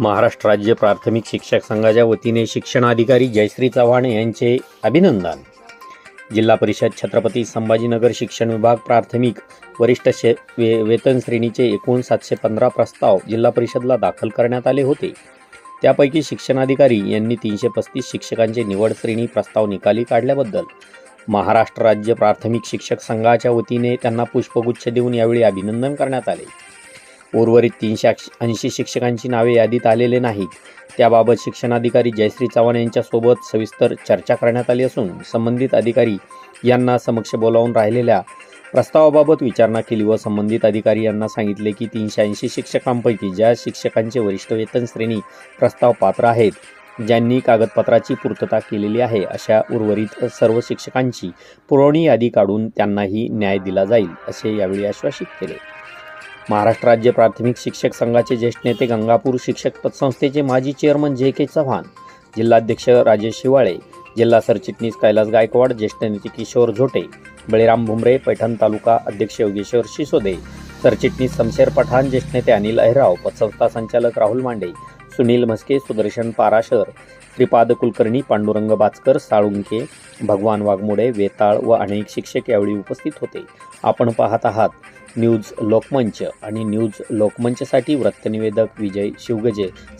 महाराष्ट्र राज्य प्राथमिक शिक्षक संघाच्या वतीने शिक्षणाधिकारी जयश्री चव्हाण यांचे अभिनंदन. जिल्हा परिषद छत्रपती संभाजीनगर शिक्षण विभाग प्राथमिक वरिष्ठ शे वे वेतन श्रेणीचे एकूण सातशे पंधरा प्रस्ताव जिल्हा परिषदला दाखल करण्यात आले होते. त्यापैकी शिक्षणाधिकारी यांनी तीनशे पस्तीस शिक्षकांचे निवड श्रेणी प्रस्ताव निकाली काढल्याबद्दल महाराष्ट्र राज्य प्राथमिक शिक्षक संघाच्या वतीने त्यांना पुष्पगुच्छ देऊन यावेळी अभिनंदन करण्यात आले. उर्वरित तीनशे ऐंशी शिक्षकांची नावे यादीत आलेले नाहीत. त्याबाबत शिक्षणाधिकारी जयश्री चव्हाण यांच्यासोबत सविस्तर चर्चा करण्यात आली असून संबंधित अधिकारी यांना समक्ष बोलावून राहिलेल्या प्रस्तावाबाबत विचारणा केली व संबंधित अधिकारी यांना सांगितले की तीनशे ऐंशी शिक्षकांपैकी ज्या शिक्षकांचे वरिष्ठ वेतन श्रेणी प्रस्ताव पात्र आहेत ज्यांनी कागदपत्राची पूर्तता केलेली आहे अशा उर्वरित सर्व शिक्षकांची पुरवणी यादी काढून त्यांनाही न्याय दिला जाईल असे यावेळी आश्वासित केले. महाराष्ट्र राज्य प्राथमिक शिक्षक संघाचे ज्येष्ठ नेते गंगापूर शिक्षक पतसंस्थेचे माजी चेअरमन जे के चव्हाण जिल्हाध्यक्ष राजेश शिवाळे जिल्हा सरचिटणीस कैलास गायकवाड ज्येष्ठ नेते किशोर झोटे बळीराम भुमरे पैठण तालुका अध्यक्ष योगेश्वर शिसोदे सरचिटणीस शमशेर पठाण ज्येष्ठ नेते अनिल अहिराव पतसंस्था संचालक राहुल मांडे सुनील म्हस्के सुदर्शन पाराशर श्रीपाद कुलकर्णी पांडुरंग बाचकर साळुंके भगवान वाघमोडे वेताळ व अनेक शिक्षक यावेळी उपस्थित होते. आपण पाहत आहात न्यूज लोकमंच आणि न्यूज लोकमंचसाठी वृत्तनिवेदक विजय शिवगजे